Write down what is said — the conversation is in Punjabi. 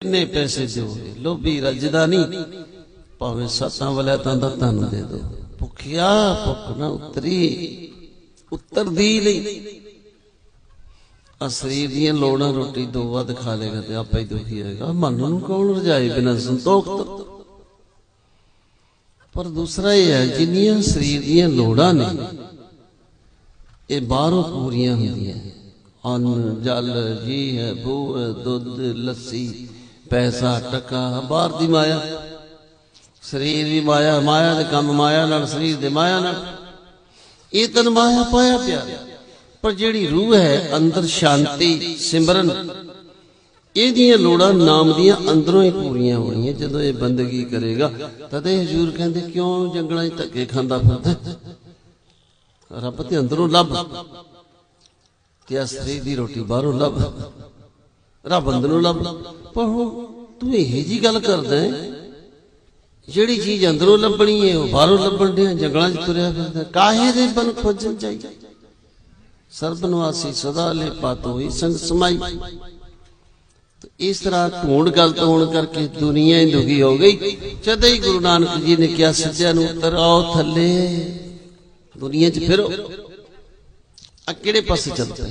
ਕਿੰਨੇ ਪੈਸੇ ਦਿਓਗੇ ਲੋਭੀ ਰੱਜਦਾ ਨਹੀਂ। ਭਾਵੇਂ ਸੱਤਾਂ ਵਾਲਿਆ ਤਾਂ ਦਾ ਦੇ ਦੋ ਭੁੱਖਿਆ ਭੁੱਖ ਨਾ ਉਤਰੀ। ਉਤਰਦੀ ਨਹੀਂ। ਆ ਸਰੀਰ ਦੀਆਂ ਲੋੜਾਂ ਰੋਟੀ ਦੋ ਵੱਧ ਖਾ ਲੇਗਾ ਤੇ ਆਪੇ ਹੀ ਦੁਖੀ ਹੋਏਗਾ। ਮਨ ਨੂੰ ਕੌਣ ਰਜਾਏ ਬਿਨਾਂ ਸੰਤੋਖ ਪਰ ਦੂਸਰਾ ਇਹ ਹੈ, ਜਿੰਨੀਆਂ ਸਰੀਰ ਦੀਆਂ ਲੋੜਾਂ ਨੇ, ਇਹ ਬਾਹਰੋਂ ਪੂਰੀਆਂ ਹੁੰਦੀਆਂ। ਅੰਨ, ਜਲ, ਜੀ ਹੈ ਬੂ ਦੁੱਧ, ਲੱਸੀ। ਪੈਸਾ ਟਕਾ, ਬਾਹਰ ਦੀ ਮਾਇਆ। ਸਰੀਰ ਵੀ ਮਾਇਆ ਮਾਇਆ ਦੇ ਕੰਮ ਮਾਇਆ ਨਾਲ, ਸਰੀਰ ਦੇ ਮਾਇਆ ਨਾਲ। ਇਹ ਤਨ ਮਾਇਆ ਪਾਇਆ ਪਿਆ। ਪਰ ਜਿਹੜੀ ਰੂਹ ਹੈ, ਅੰਦਰ ਸ਼ਾਂਤੀ, ਸਿਮਰਨ, ਇਹਦੀਆਂ ਲੋੜਾਂ ਨਾਮ ਦੀਆਂ ਅੰਦਰੋਂ ਹੀ ਪੂਰੀਆਂ ਹੋਣੀਆਂ। ਜਦੋਂ ਇਹ ਬੰਦਗੀ ਕਰੇਗਾ, ਤਦ ਇਹ ਹਜੂਰ ਕਹਿੰਦੇ, ਕਿਉਂ ਜੰਗਲਾਂ 'ਚ ਧੱਕੇ ਖਾਂਦਾ ਫਿਰਦਾ ਰੱਬ ਤੇ ਅੰਦਰੋਂ ਲੱਭ। ਤੇ ਆ ਸਰੀਰ ਦੀ ਰੋਟੀ ਬਾਹਰੋਂ ਲੱਭ? ਰੱਬ ਅੰਦਰੋਂ ਲੱਭ। ਪਰ ਹੁਣ ਤੂੰ ਇਹ ਜੀ ਗੱਲ ਕਰਦਾ ਜਿਹੜੀ ਚੀਜ਼ ਅੰਦਰੋਂ ਲੱਭਣੀ ਹੈ, ਉਹ ਬਾਹਰੋਂ ਲੱਭਣ ਦੇ ਜੰਗਲਾਂ 'ਚ ਤੁਰਿਆ ਫਿਰਦਾ, ਕਾਹੇ ਦੇ ਬਨ ਖੋਜਣ ਚਾਹੀਦਾ? ਸਰਬਨਵਾਸੀ ਸਦਾ ਲੈ ਪਤ ਹੋਈ ਸੰਗ ਸਮਾਈ। ਇਸ ਤਰ੍ਹਾਂ ਢੂੰਡ ਗਲਤ ਹੋਣ ਕਰਕੇ ਦੁਨੀਆ ਹੀ ਦੁਖੀ ਹੋ ਗਈ। ਜਦ ਹੀ ਗੁਰੂ ਨਾਨਕ ਜੀ ਨੇ ਕਿਹਾ ਸੱਜਿਆਂ ਨੂੰ ਉਤਰ ਥੱਲੇ। ਦੁਨੀਆ 'ਚ ਫਿਰੋ। ਆ ਕਿਹੜੇ ਪਾਸੇ ਚੱਲਦੇ